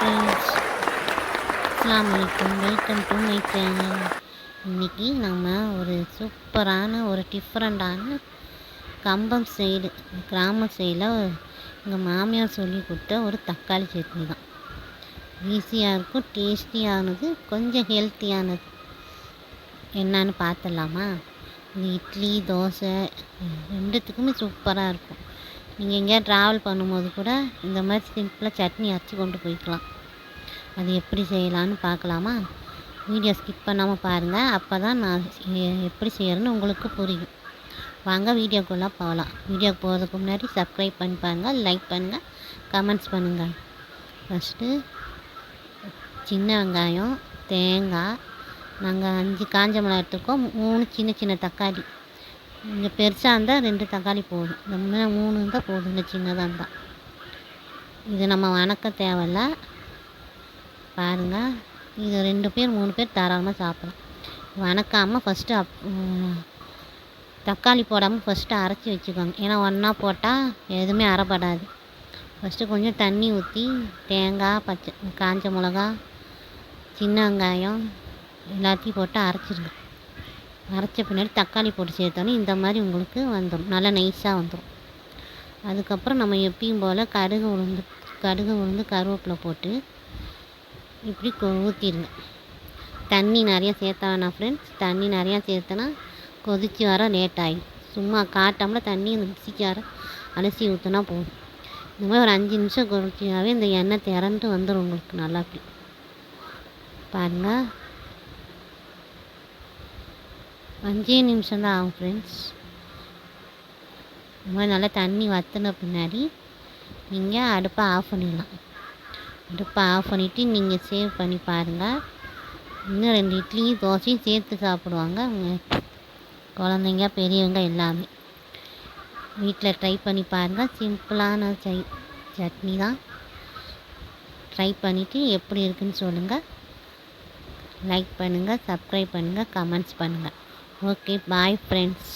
Friends அஸ்லாம் வலைக்கம் welcome to my channel இன்றைக்கி நம்ம ஒரு சூப்பரான ஒரு டிஃப்ரெண்ட்டான கம்பம் சைடு கிராம சைடில் எங்கள் மாமியார் சொல்லி கொடுத்த ஒரு தக்காளி சட்னி தான். ஈஸியாக இருக்கும் டேஸ்டியானது கொஞ்சம் ஹெல்த்தியானது என்னன்னு பார்த்துடலாமா? இது இட்லி தோசை ரெண்டுத்துக்குமே சூப்பராக இருக்கும். நீங்கள் எங்கேயா ட்ராவல் பண்ணும்போது கூட இந்த மாதிரி சிம்பிளாக சட்னி அரைச்சி கொண்டு போய்க்கலாம். அது எப்படி செய்யலான்னு பார்க்கலாமா? வீடியோ ஸ்கிப் பண்ணாமல் பாருங்கள் அப்போ தான் நான் எப்படி செய்கிறேன்னு உங்களுக்கு புரியும். வாங்க வீடியோக்குள்ளே போகலாம் வீடியோ போகிறதுக்கு முன்னாடி சப்ஸ்கிரைப் பண்ணி பாருங்கள் லைக் பண்ணுங்கள் கமெண்ட்ஸ் பண்ணுங்கள் ஃபஸ்ட்டு சின்ன வெங்காயம் தேங்காய் நாங்கள் அஞ்சு காஞ்ச மிளகா எடுத்துருக்கோம். மூணு சின்ன சின்ன தக்காளி. இங்கே பெருசாக இருந்தால் ரெண்டு தக்காளி போதும். இந்த மூணு மூணு இருந்தால் போதும். இந்த சின்னதாக இருந்தால் இது நம்ம வணக்க தேவையில்ல. பாருங்கள் இது ரெண்டு பேர் மூணு பேர் தாராளமாக சாப்பிட்லாம். வணக்காமல் ஃபஸ்ட்டு அப் தக்காளி போடாமல் ஃபஸ்ட்டு அரைச்சி வச்சுக்கோங்க. ஏன்னா ஒன்றா போட்டால் எதுவுமே அரைப்படாது ஃபஸ்ட்டு கொஞ்சம் தண்ணி ஊற்றி தேங்காய் பச்சை காஞ்ச மிளகா சின்ன வெங்காயம் எல்லாத்தையும் போட்டு அரைச்சிருங்க. அரைச்ச பின்னாடி தக்காளி போட்டு சேர்த்தோன்னே இந்த மாதிரி உங்களுக்கு வந்துடும் நல்லா நைஸாக வந்துடும் அதுக்கப்புறம் நம்ம எப்பயும் போல் கடுகு உளுந்து கடுகு உளுந்து கருவேப்பிலை போட்டு இப்படி ஊற்றிடுங்க தண்ணி நிறையா சேர்த்த வேணாம் ஃப்ரெண்ட்ஸ் தண்ணி நிறையா சேர்த்தனா கொதித்து வர லேட் ஆகிடும் சும்மா காட்டாமல் தண்ணி இந்த மிக்சிக்கு வர அலசி ஊற்றினா போதும். இந்த மாதிரி ஒரு அஞ்சு நிமிஷம் கொதிச்சாவே இந்த எண்ணெய் திரண்டு வந்துடும் உங்களுக்கு நல்லா அப்படி. பாருங்கள் அஞ்சே நிமிஷம் தான் ஆகும் ஃப்ரெண்ட்ஸ் இந்த மாதிரி நல்லா தண்ணி வற்றின பின்னாடி நீங்கள் அடுப்பை ஆஃப் பண்ணிடலாம். அடுப்பை ஆஃப் பண்ணிவிட்டு நீங்கள் சேவ் பண்ணி பாருங்கள் இன்னும் ரெண்டு இட்லியும் தோசையும் சேர்த்து சாப்பிடுவாங்க. அவங்க குழந்தைங்க பெரியவங்க எல்லாமே. வீட்டில் ட்ரை பண்ணி பாருங்கள் சிம்பிளான சை சட்னி தான். ட்ரை பண்ணிவிட்டு எப்படி இருக்குன்னு சொல்லுங்கள் லைக் பண்ணுங்கள் சப்ஸ்கிரைப் பண்ணுங்கள் கமெண்ட்ஸ் பண்ணுங்கள் ஓகே பாய் ஃப்ரெண்ட்ஸ்